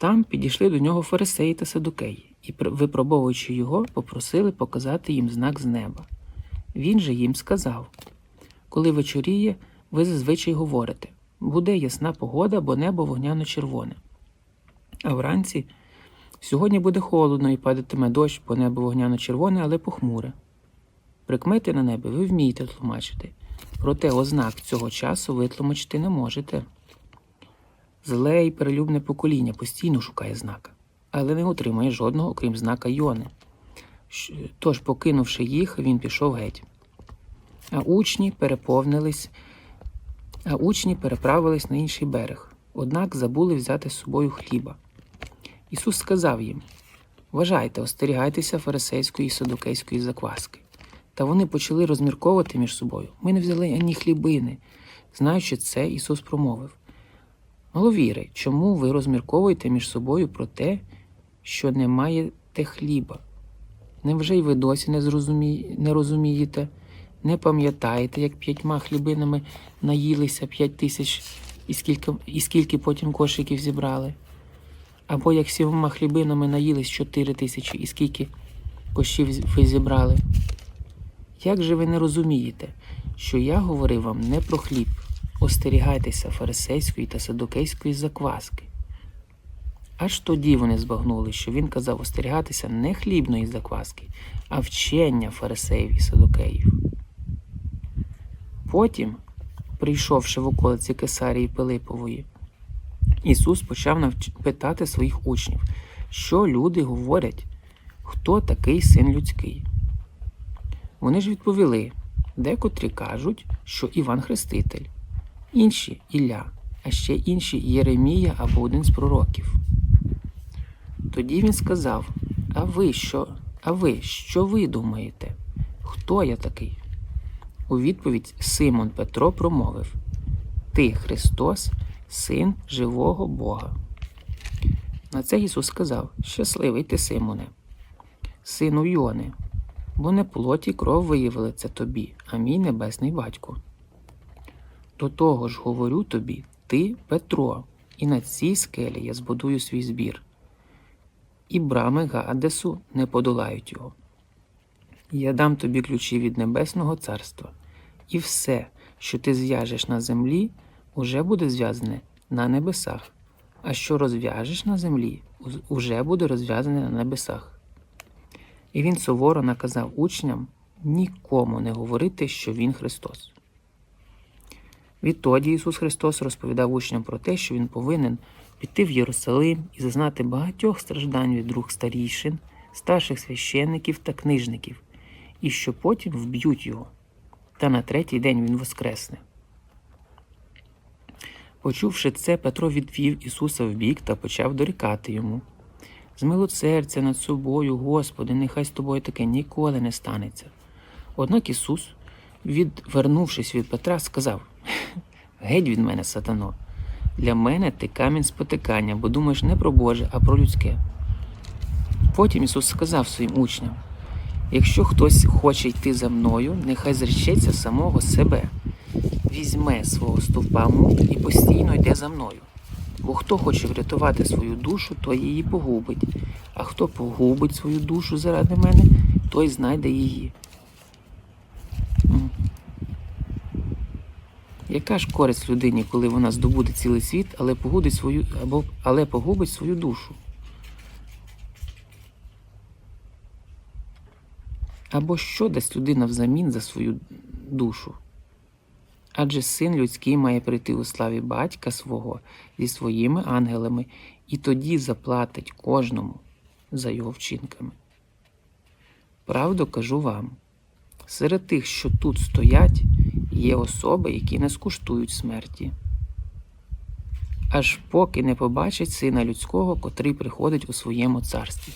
Там підійшли до нього фарисеї та садукеї і, випробовуючи його, попросили показати їм знак з неба. Він же їм сказав: Коли вечоріє, ви зазвичай говорите буде ясна погода, бо небо вогняно-червоне. А вранці сьогодні буде холодно і падатиме дощ, бо небо вогняно-червоне, але похмуре. Прикмети на небі ви вмієте тлумачити, проте ознак цього часу ви тлумачити не можете. Зле і перелюбне покоління постійно шукає знака, але не отримує жодного, окрім знака Йони. Тож, покинувши їх, він пішов геть. А учні переповнились, а учні переправились на інший берег, однак забули взяти з собою хліба. Ісус сказав їм: Вважайте, остерігайтеся фарисейської і садукейської закваски. Та вони почали розмірковувати між собою. Ми не взяли ані хлібини. Знаючи це, Ісус промовив: Маловіри, чому ви розмірковуєте між собою про те, що не маєте хліба? Невже й ви досі не, зрозумі... не розумієте, не пам'ятаєте, як п'ятьма хлібинами наїлися п'ять тисяч і скільки, і скільки потім кошиків зібрали? Або як сімома хлібинами наїлись чотири тисячі і скільки кошів ви зібрали? Як же ви не розумієте, що я говорив вам не про хліб, остерігайтеся фарисейської та садокейської закваски. Аж тоді вони збагнули, що він казав остерігатися не хлібної закваски, а вчення фарисеїв і садокеїв. Потім, прийшовши в околиці Кесарії Пилипової, Ісус почав навч... питати своїх учнів, що люди говорять, хто такий син людський. Вони ж відповіли, декотрі кажуть, що Іван Хреститель, інші Ілля, а ще інші Єремія або один з пророків. Тоді він сказав: А ви що? А ви що ви думаєте? Хто я такий? У відповідь Симон Петро промовив: Ти Христос, син живого Бога. На це Ісус сказав: Щасливий ти, Симоне, сину Йони, бо не плоть і кров виявили це тобі, а мій небесний батько. До того ж говорю тобі, ти Петро, і на цій скелі я збудую свій збір, і брами Гадесу не подолають його. Я дам тобі ключі від небесного царства, і все, що ти зв'яжеш на землі, уже буде зв'язане на небесах, а що розв'яжеш на землі, уже буде розв'язане на небесах. І він суворо наказав учням нікому не говорити, що він Христос. Відтоді Ісус Христос розповідав учням про те, що Він повинен піти в Єрусалим і зазнати багатьох страждань від рук старійшин, старших священників та книжників, і що потім вб'ють його, та на третій день він воскресне. Почувши це, Петро відвів Ісуса вбік та почав дорікати йому. З милосердя над собою, Господи, нехай з тобою таке ніколи не станеться. Однак Ісус, відвернувшись від Петра, сказав: Геть від мене, сатано. Для мене ти камінь спотикання, бо думаєш не про Боже, а про людське. Потім Ісус сказав своїм учням: якщо хтось хоче йти за мною, нехай зречеться самого себе, візьме свого стовпа мук і постійно йде за мною. Бо хто хоче врятувати свою душу, той її погубить, а хто погубить свою душу заради мене, той знайде її. Яка ж користь людині, коли вона здобуде цілий світ, але погубить свою, або, але погубить свою душу? Або що дасть людина взамін за свою душу? Адже син людський має прийти у славі батька свого зі своїми ангелами, і тоді заплатить кожному за його вчинками. Правду кажу вам: серед тих, що тут стоять, є особи, які не скуштують смерті. Аж поки не побачать сина людського, котрий приходить у своєму царстві.